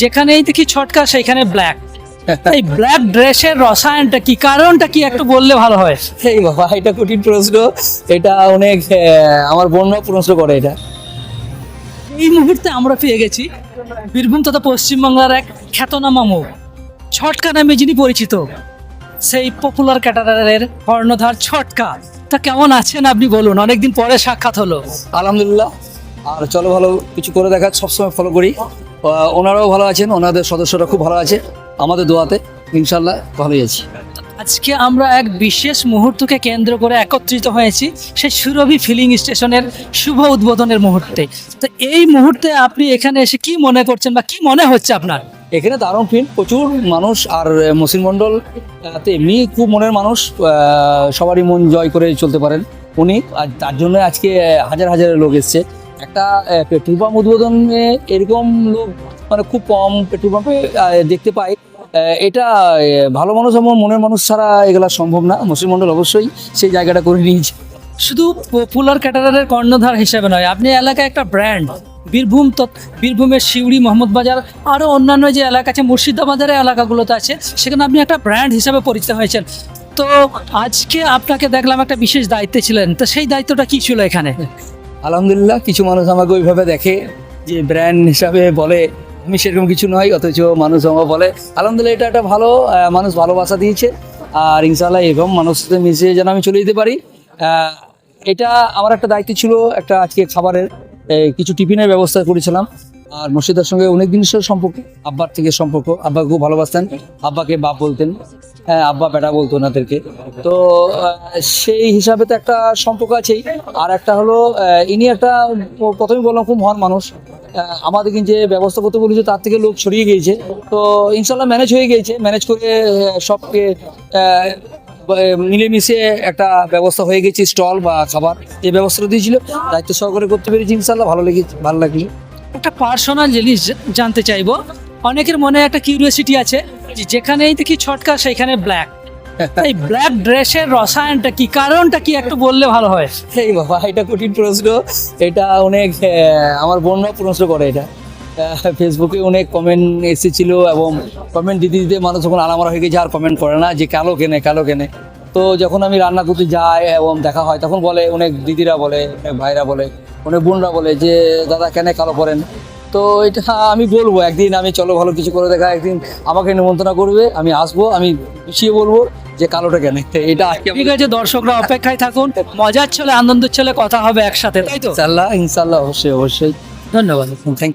যেখানেই দেখি ছটকা সেখানে ব্ল্যাক এই ব্ল্যাক ড্রেসের রসায়নটা কি? কারণটা কি একটু বললে ভালো হয়? এই বাবা এটা কঠিন প্রশ্ন। এটা অনেক আমার বোনরাও প্রশ্ন করে এটা। এই মুহূর্তে আমরা পেয়ে গেছি বীরভূম তথা পশ্চিমবাংলার এক খ্যাতনামা মুখ ছটকা নামে যিনি পরিচিত সেই পপুলার ক্যাটারারের কর্ণধার ছটকা। তা কেমন আছেন আপনি বলুন? অনেকদিন পরে সাক্ষাৎ হলো। আলহামদুলিল্লাহ। আর চলো ভালো কিছু করে দেখা সবসময় ফলো করি। ওনারাও ভালো আছেন ওনাদের সদস্যরা খুব ভালো আছে। আমাদের দোয়াতে ইনশাল্লাহ ভালোই আছি। আজকে আমরা এক বিশেষ মুহূর্তকে কেন্দ্র করে একত্রিত হয়েছি সেই সুরভি ফিলিং স্টেশনের শুভ উদ্বোধনের মুহূর্তে। তো এই মুহূর্তে আপনি এখানে এসে কি মনে করছেন বা কি মনে হচ্ছে আপনার? এখানে দারুণ ফিল্ম প্রচুর মানুষ আর মসিন মণ্ডল এমনি খুব মনের মানুষ সবারই মন জয় করে চলতে পারেন উনি। আর তার জন্য আজকে হাজার হাজার লোক এসছে। একটা পেট্রোল পাম্প উদ্বোধনে এরকম লোক মানে খুব কম পেট্রোল পাম্পে দেখতে পাই। এটা ভালো মানুষ এবং মনের মানুষ ছাড়া এগুলা সম্ভব না। মুসলিম মণ্ডল অবশ্যই সেই জায়গাটা করে নিয়েছে। শুধু পপুলার ক্যাটারারের কর্ণধার হিসেবে নয়, আপনি এলাকায় একটা ব্র্যান্ড, বীরভূম বীরভূমের শিউড়ি মোহাম্মদ বাজার আরও অন্যান্য যে এলাকা আছে, মুর্শিদাবাদের এলাকাগুলোতে আছে, সেখানে আপনি একটা ব্র্যান্ড হিসেবে পরিচিত হয়েছেন। তো আজকে আপনাকে দেখলাম একটা বিশেষ দায়িত্বে ছিলেন, তো সেই দায়িত্বটা কী ছিল এখানে? আলহামদুলিল্লাহ, কিছু মানুষ আমাকে ওইভাবে দেখে যে ব্র্যান্ড হিসাবে বলে, আমি সেরকম কিছু নয়, অথচ মানুষ আমাকে বলে। আলহামদুলিল্লাহ, এটা একটা ভালো মানুষ ভালোবাসা দিয়েছে। আর ইনশাল্লাহ এরকম মানুষের সাথে মিশিয়ে যেন আমি চলে যেতে পারি। এটা আমার একটা দায়িত্ব ছিল, একটা আজকে খাবারের কিছু টিফিনের ব্যবস্থা করেছিলাম। আর মুর্শিদার সঙ্গে অনেক জিনিসের সম্পর্ক। আব্বার থেকে সম্পর্ক। আব্বাকে খুব ভালোবাসতেন। আব্বাকে বাপ বলতেন। হ্যাঁ আব্বা বেটা বলতো ওনাদেরকে। তো সেই হিসাবে তো একটা সম্পর্ক আছেই। আর একটা হলো ইনি একটা প্রথমে বললাম খুব মহান মানুষ। আমাদেরকে যে ব্যবস্থা করতে বলেছে তার থেকে লোক ছড়িয়ে গিয়েছে। তো ইনশাল্লাহ ম্যানেজ হয়ে গিয়েছে। ম্যানেজ করে সবকে মিলেমিশে একটা ব্যবস্থা হয়ে গেছে, স্টল বা খাবার। এই ব্যবস্থাটা দিয়েছিল, দায়িত্ব সহকারে করতে পেরেছি ইনশাল্লাহ ভালো লেগেছে, ভালো লাগল। একটা পার্সোনাল জিনিস জানতে চাইব। অনেকের মনে একটা কিউরিয়াসিটি আছে যেখানেই দেখি ছটকা সেখানে ব্ল্যাক এই ব্ল্যাক ড্রেসের রসায়নটা কি? কারণটা কি একটু বললে ভালো হয়? এই বাবা, এটা কঠিন প্রশ্ন। এটা অনেক আমার বোনরাও প্রশ্ন করে এটা। ফেসবুকে অনেক কমেন্ট এসেছিল এবং কমেন্ট দিতে দিতে মানুষ যখন আলামারা হয়ে গেছে, আর কমেন্ট করে না যে কালো কেনে কালো কেনে। তো যখন আমি রান্না করতে যাই এবং দেখা হয় তখন বলে অনেক দিদিরা বলে অনেক ভাইরা বলে অনেক বোনরা বলে যে দাদা কেন কালো পরেন? তো এটা আমি বলব একদিন আমি চলো ভালো কিছু করে দেখা একদিন আমাকে নিমন্ত্রণ করবে আমি আসব আমি পিছিয়ে বলব যে কালোটা কেন। এটা ঠিক আছে দর্শকরা অপেক্ষায় থাকুন মজার ছলে আনন্দের ছলে কথা হবে একসাথে তাই তো? ইনশাল্লাহ ইনশাল্লাহ অবশ্যই অবশ্যই। ধন্যবাদ। থ্যাংক